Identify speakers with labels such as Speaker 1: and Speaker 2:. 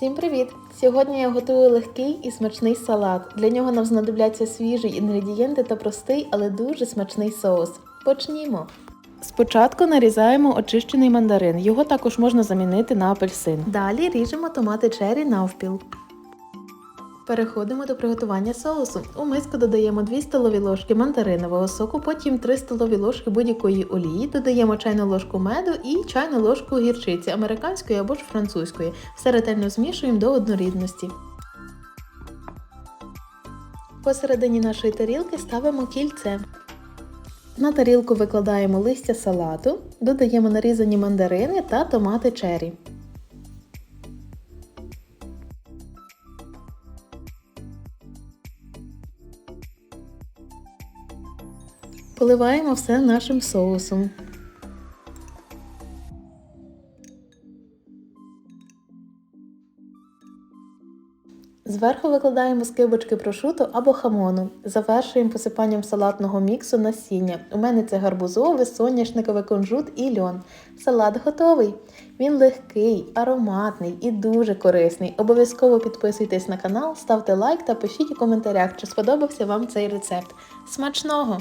Speaker 1: Всім привіт! Сьогодні я готую легкий і смачний салат. Для нього нам знадобляться свіжі інгредієнти та простий, але дуже смачний соус. Почнімо! Спочатку нарізаємо очищений мандарин. Його також можна замінити на апельсин. Далі ріжемо томати черрі навпіл. Переходимо до приготування соусу. У миску додаємо 2 столові ложки мандаринового соку, потім 3 столові ложки будь-якої олії, додаємо чайну ложку меду і чайну ложку гірчиці американської або ж французької. Все ретельно змішуємо до однорідності. Посередині нашої тарілки ставимо кільце. На тарілку викладаємо листя салату, додаємо нарізані мандарини та томати чері. Поливаємо все нашим соусом. Зверху викладаємо скибочки прошуту або хамону. Завершуємо посипанням салатного міксу насіння. У мене це гарбузове, соняшникове кунжут і льон. Салат готовий. Він легкий, ароматний і дуже корисний. Обов'язково підписуйтесь на канал, ставте лайк та пишіть у коментарях, чи сподобався вам цей рецепт. Смачного!